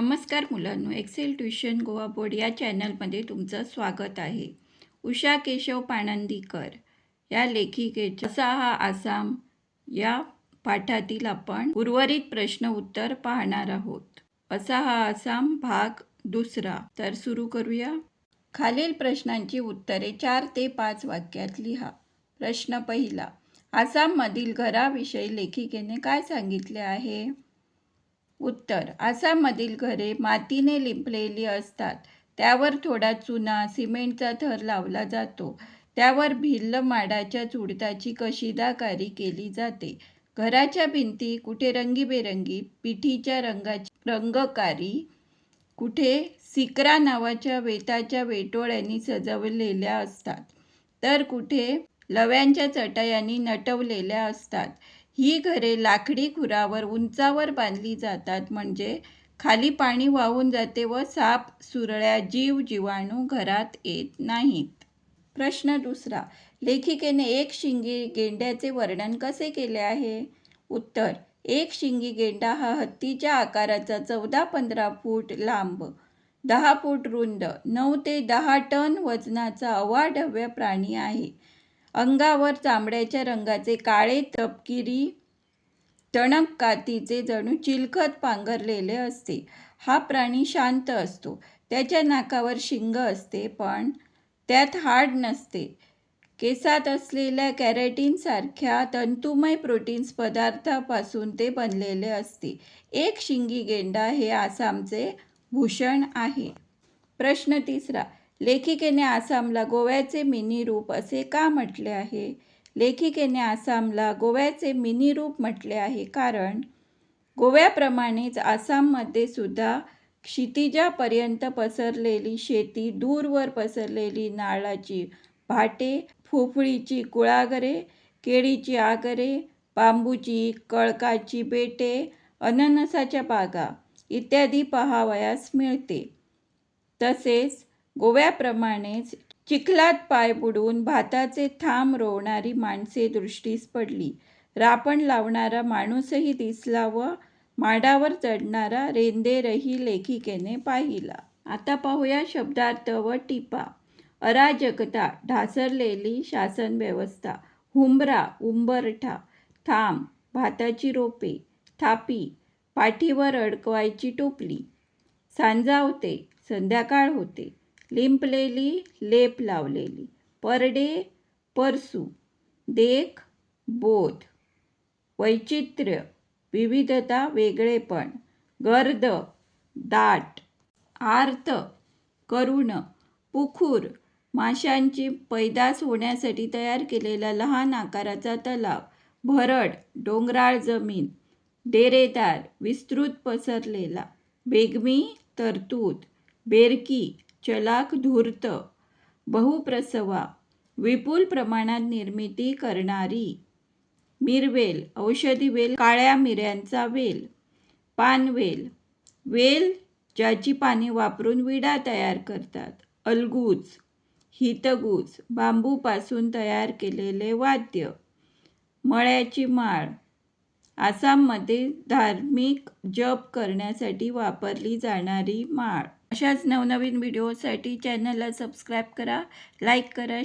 नमस्कार मुलांनो Excel tuition Goa board या चॅनलमध्ये तुमचं स्वागत आहे. उषा केशव पाणंदीकर या लेखिकेचा असा हा आसाम या पाठातील आपण उर्वरित प्रश्न उत्तर पाहणार आहोत. असा हा आसाम भाग दुसरा. तर सुरू करूया. खालील प्रश्नांची उत्तरे चार ते पाच वाक्यात लिहा. प्रश्न पहिला. आसाममधील घराविषयी लेखिकेने काय सांगितले आहे? उत्तर. आसाममधील घरे मातीने लिंपलेली असतात. त्यावर थोडा चुना सिमेंटचा थर लावला जातो. त्यावर भिल्ल माडाच्या चुडताची कशिदाकारी केली जाते. घराच्या भिंती कुठे रंगीबेरंगी पिठीच्या रंगाची रंगकारी कुठे सिकरा नावाच्या वेताच्या वेटोळ्यांनी सजवलेल्या असतात. तर कुठे लव्यांच्या चटयांनी नटवलेल्या असतात. ही घरे लाकडी खुरावर उंचावर बांधली जातात. म्हणजे खाली पाणी वाहून जाते व साप सुरळ्या जीव जीवाणू घरात येत नाहीत. प्रश्न दुसरा लेखिकेने एक शिंगी गेंड्याचे वर्णन कसे केले आहे? उत्तर एक शिंगी गेंडा हा हत्तीच्या आकाराचा चौदा पंधरा फूट लांब दहा फूट रुंद नऊ ते दहा टन वजनाचा अवाढव्य प्राणी आहे. अंगावर चामड्याच्या रंगाचे काळे तपकिरी टणक कातीचे जणू चिलखत पांघरलेले असते. हा प्राणी शांत असतो. त्याच्या नाकावर शिंग असते पण त्यात हाड नसते. केसात असलेल्या कॅरेटीनसारख्या तंतुमय प्रोटीन्स पदार्थापासून ते बनलेले असते. एक शिंगी गेंडा हे आसामचे भूषण आहे. प्रश्न तिसरा लेखिकेने आसामला गोव्याचे मिनी रूप असे का म्हटले आहे? लेखिकेने आसामला गोव्याचे मिनी रूप म्हटले आहे कारण गोव्याप्रमाणेच आसाममध्ये सुद्धा क्षितिजापर्यंत पसरलेली शेती दूरवर पसरलेली नाळाची भाटे फुफळीची कुळागरे केळीची आगरे बांबूची कळकाची बेटे अननसाच्या बागा इत्यादी पहावयास मिळते. तसेच गोव्याप्रमाणेच चिखलात पाय बुडवून भाताचे थांब रोवणारी माणसे दृष्टीस पडली. रापण लावणारा माणूसही दिसला व माडावर चढणारा रेंदेरही लेखिकेने पाहिला. आता पाहूया शब्दार्थ व टिपा. अराजकता ढासरलेली शासन व्यवस्था हुंबरा उंबरठा थांब भाताची रोपे थापी पाठीवर अडकवायची टोपली. सांजावते संध्याकाळ होते. लिंपलेली लेप लावलेली. परडे परसू. देख बोध. वैचित्र्य. विविधता वेगळेपण गर्द. दाट. आर्त. करुण. पुखूर. माशांची पैदास होण्यासाठी तयार केलेला लहान आकाराचा तलाव. भरड. डोंगराळ जमीन. डेरेदार. विस्तृत पसरलेला. बेगमी. तरतूद. बेरकी. चलाक धूर्त बहुप्रसवा विपुल प्रमाणात निर्मिती करणारी. मिरवेल औषधी वेल काळ्या मिऱ्यांचा वेल पानवेल वेल ज्याची पाने वापरून विडा तयार करतात. अलगूज हितगूज बांबूपासून तयार केलेले वाद्य मळ्याची माळ आसाममध्ये धार्मिक जप करण्यासाठी वापरली जाणारी माळ. अशाच नवनवीन व्हिडिओसाठी चॅनलला सबस्क्राईब करा लाईक करा शेअर